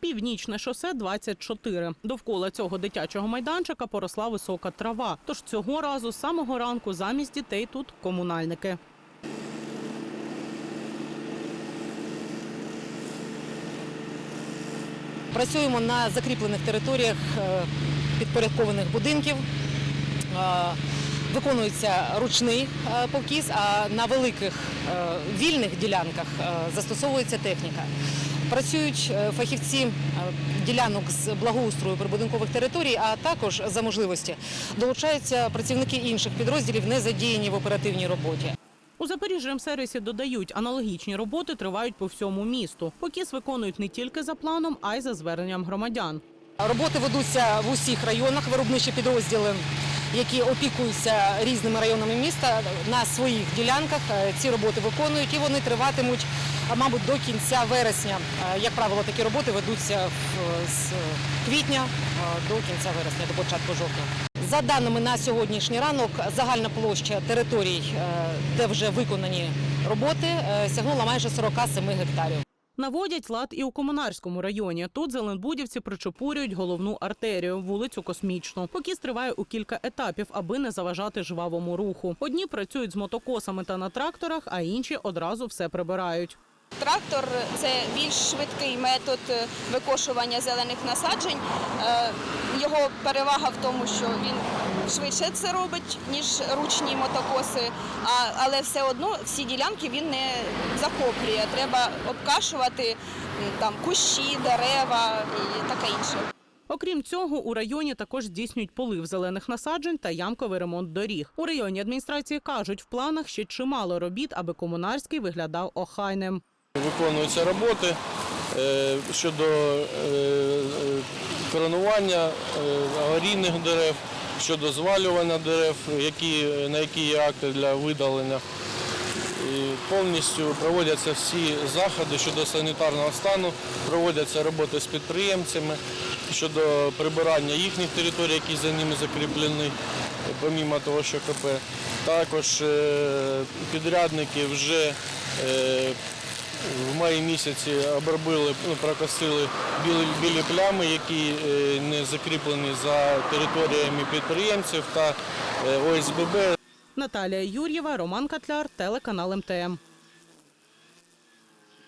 Північне шосе 24. Довкола цього дитячого майданчика поросла висока трава. Тож цього разу з самого ранку замість дітей тут комунальники. Працюємо на закріплених територіях е, підпорядкованих будинків. Е, Виконується ручний е, покіс, а на великих вільних ділянках застосовується техніка. Працюють е, фахівці е, ділянок з благоустрою прибудинкових територій, а також за можливості долучаються працівники інших підрозділів, не задіяні в оперативній роботі. У Запоріжжя-сервісі додають, аналогічні роботи тривають по всьому місту. Покіс виконують не тільки за планом, а й за зверненням громадян. Роботи ведуться в усіх районах, виробничі підрозділи, які опікуються різними районами міста на своїх ділянках. е, Ці роботи виконують і вони триватимуть, мабуть, до кінця вересня. Е, Як правило, такі роботи ведуться з квітня е, до кінця вересня, до початку жовтня. За даними на сьогоднішній ранок, загальна площа територій, е, де вже виконані роботи, сягнула майже 47 гектарів. Наводять лад і у комунарському районі. Тут зеленбудівці причепурюють головну артерію, вулицю Космічну. Покіс триває у кілька етапів, аби не заважати жвавому руху. Одні працюють з мотокосами та на тракторах, а інші одразу все прибирають. Трактор це більш швидкий метод е, викошування зелених насаджень. Е, Його перевага в тому, що він швидше це робить, ніж ручні мотокоси, але все одно всі ділянки він не захоплює. Треба обкашувати там кущі, дерева і таке інше. Окрім цього, у районі також здійснюють полив зелених насаджень та ямковий ремонт доріг. У районній адміністрації кажуть, в планах ще чимало робіт, аби комунарський виглядав охайним. Виконуються роботи е, щодо е, е, коронування аварійних дерев, щодо звалювання дерев, на які є акти для видалення. Повністю проводяться всі заходи щодо санітарного стану, проводяться роботи з підприємцями щодо прибирання їхніх територій, які за ними закріплені, помімо того, що КП. Також підрядники вже в маї місяці обробили, ну, прокосили білі, білі плями, які е, не закріплені за територіями підприємців та е, ОСББ. Наталія Юр'єва, Роман Катляр, телеканал МТМ.